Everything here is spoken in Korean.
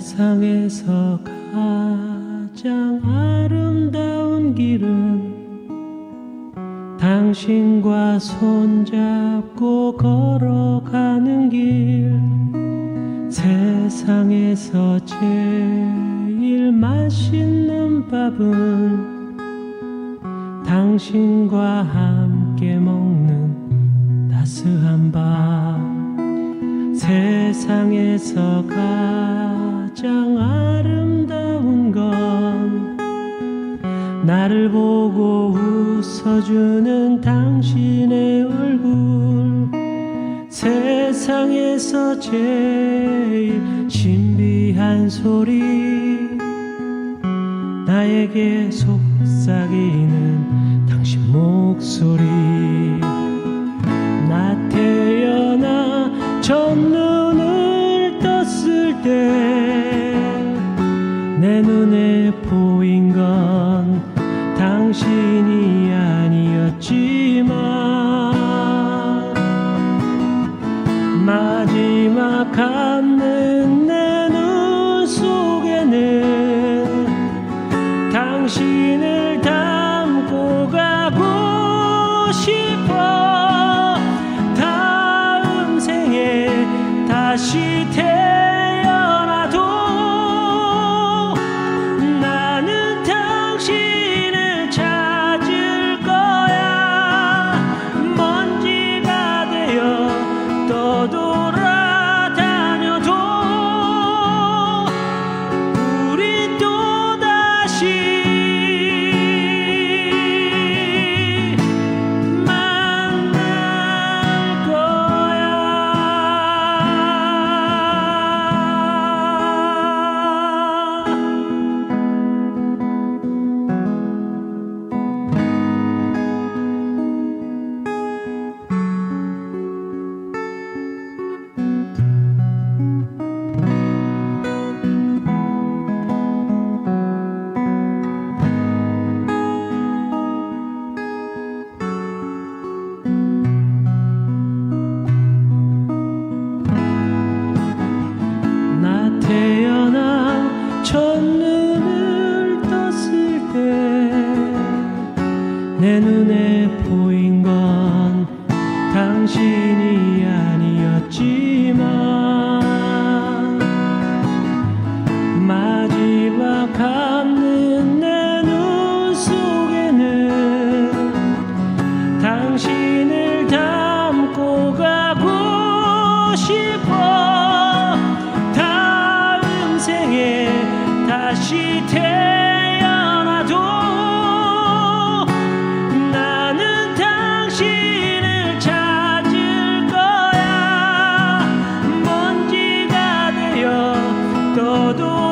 세상에서 가장 아름다운 길은 당신과 손잡고 걸어가는 길. 세상에서 제일 맛있는 밥은 당신과 함께 먹는 따스한 밥. 세상에서 가 장 아름다운 건 나를 보고 웃어주는 당신의 얼굴. 세상에서 제일 신비한 소리. 나에게 속삭이는 당신 목소리. 나 태어나 첫눈을 떴을 때 내 눈에 보인 건 당신이 아니었지만 마지막 한눈 내눈 속에는 당신을 담고 가고 싶어. 다음 생에 다시 태어 첫눈을 떴을 때 내 눈에 보인 건 당신이 아니었지 다시 태어나도 나는 당신을 찾을 거야. 먼지가 되어 떠도